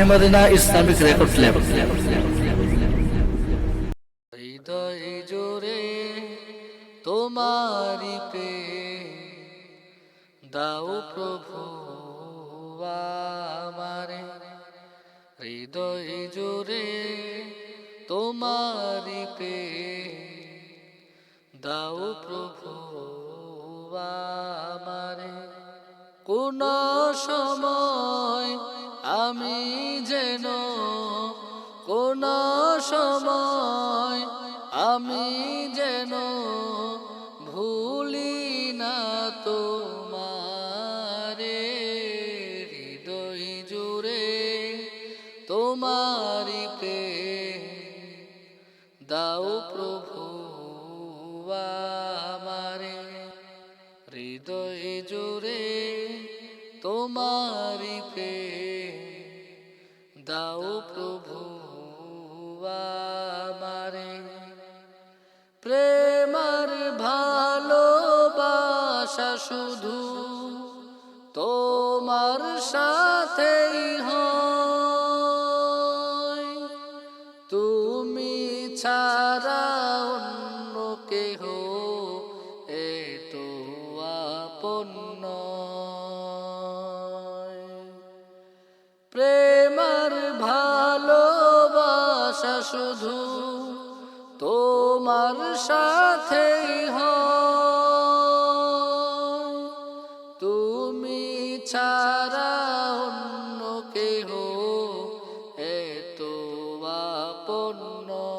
মেহেমাদিনা Islamic record level. হৃদয় জোরে তোমারি পে দাও প্রভু আমারে। হৃদয় জোরে তোমারি পে দাও প্রভু আমারে। কোন সময় আমি যেন কোন সময় আমি যেন ভুলি না তোমারে হৃদয় জুড়ে তোমারি পে প্রভু আমারে প্রেমার ভালোবাসা শুধু তোমার সাথেই তুমি ছাড়া অন্য কেহ এ তো আপন নয়। শুধু তোমার সাথে হয় তুমি ছাড়া অন্য কেহ এত আপন নয়।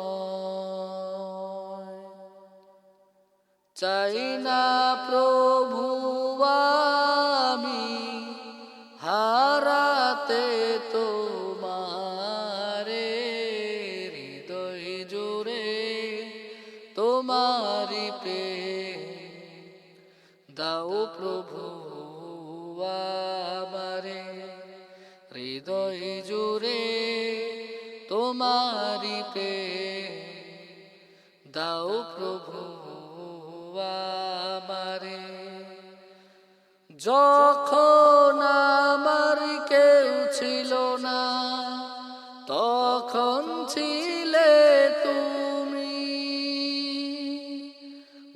চাই না প্রভু তোমারি পে দাও প্রভু আমারে হৃদয় জোরে তোমারি পে দাও প্রভু আমারে যখন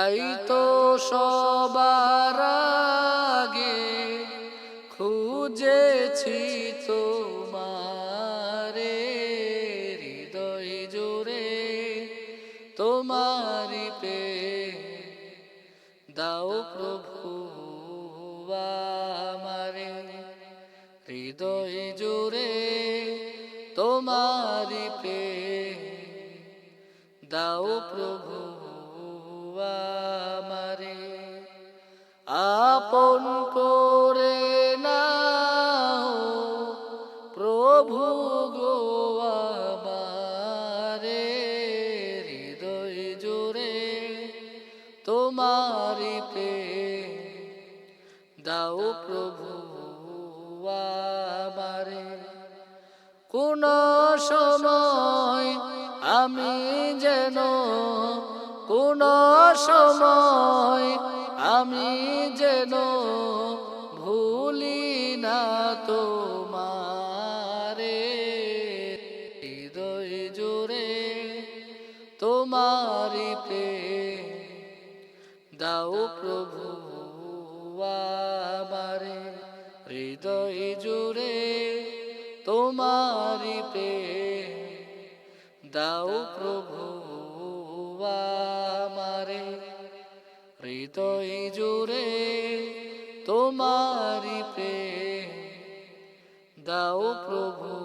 তাই তো সবার আগে খুঁজেছি তোমারে, হৃদয় জোরে তোমারি পে দাও প্রভু আমারে, হৃদয় জোরে তোমারি পে দাও প্রভু দাও প্রভু, আমারে। কোন সময় আমি যেন, কোন সময় আমি যেন ভুলি না জোরে তোমারি পে দাও প্রভু আমারে হৃদয় জুড়ে তোমারি পে দাও প্রভু আমারে হৃদয় জুড়ে তোমারি পে দাও প্রভু